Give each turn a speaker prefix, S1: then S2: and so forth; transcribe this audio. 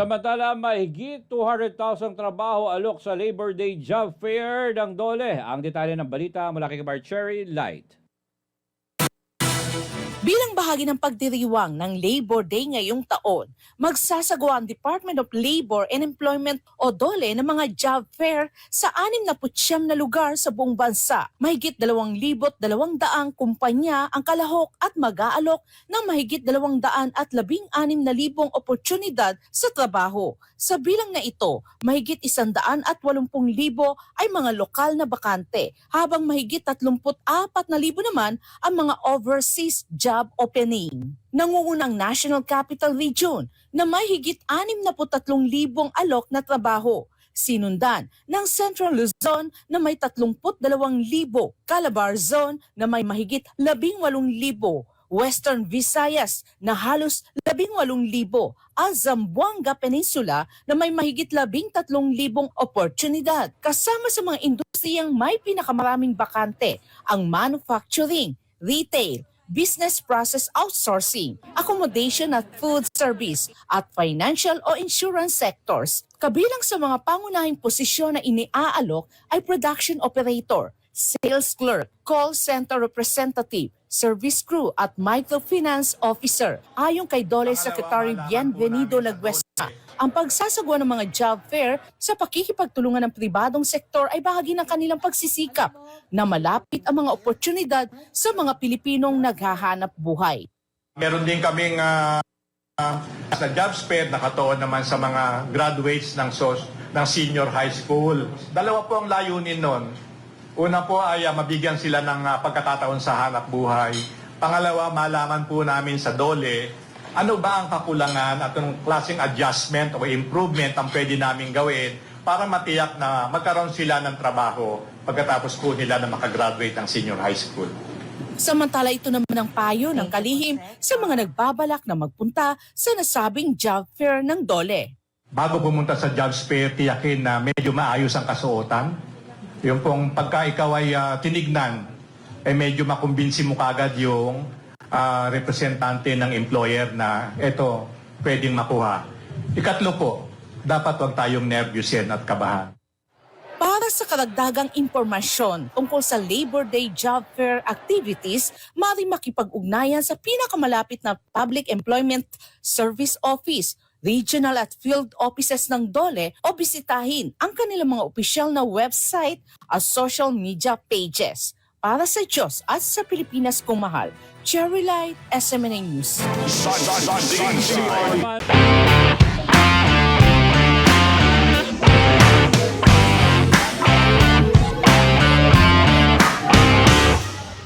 S1: Samantala, mahigit 200,000 trabaho alok sa Labor Day Job Fair ng Dole. Ang detalye ng balita mula kay Bar Cherry Light.
S2: Bilang bahagi ng pagdiriwang ng Labor Day ngayong taon, magsasagawa ang Department of Labor and Employment o DOLE ng mga job fair sa 69 na lugar sa buong bansa. Mahigit 2,200 kumpanya ang kalahok at mag-aalok ng mahigit 216,000 oportunidad sa trabaho. Sa bilang na ito, mahigit 180,000 ay mga lokal na bakante, habang mahigit 34,000 naman ang mga overseas job opening. Nangungunang National Capital Region na may higit 63,000 alok na trabaho. Sinundan ng Central Luzon na may 32,000, Calabar Zone na may mahigit 18,000, Western Visayas na halos 18,000 at Zamboanga Peninsula na may mahigit 13,000 oportunidad. Kasama sa mga industriyang may pinakamaraming bakante ang manufacturing, retail, business process outsourcing, accommodation at food service, at financial o insurance sectors. Kabilang sa mga pangunahing posisyon na iniaalok ay production operator, sales clerk, call center representative, service crew at microfinance officer. Ayon kay Dole Secretary Bienvenido Laguesta, ang pagsasagawa ng mga job fair sa pakikipagtulungan ng pribadong sektor ay bahagi ng kanilang pagsisikap na malapit ang mga oportunidad sa mga Pilipinong naghahanap buhay.
S3: Meron din kaming ah, ah, sa job fair nakatuon naman sa mga graduates ng SOS ng senior high school. Dalawa po ang layunin nun. Una po ay ah, mabigyan sila ng ah, pagkakataon sa hanap buhay. Pangalawa, malaman po namin sa DOLE ano ba ang kakulangan at anong klaseng adjustment o improvement ang pwede namin gawin para matiyak na magkaroon sila ng trabaho pagkatapos po nila na makagraduate ng senior high school.
S2: Samantala ito naman ang payo ng kalihim sa mga nagbabalak na magpunta sa nasabing job fair ng Dole.
S3: Bago pumunta sa jobs fair, tiyakin na medyo maayos ang kasuotan. Yung pong pagka ikaw ay ah, tinignan, eh medyo makumbinsi mo kagad yung ah, representante ng employer na eto, pwedeng makuha. Ikatlo po, dapat huwag tayong nervyusin at kabahan.
S2: Para sa karagdagang impormasyon tungkol sa Labor Day Job Fair activities, mari makipag-ugnayan sa pinakamalapit na Public Employment Service Office, regional at field offices ng DOLE o bisitahin ang kanilang mga opisyal na website at social media pages. Para sa Diyos at sa Pilipinas kong mahal, Cherry Light, SMNA News.
S1: Naman,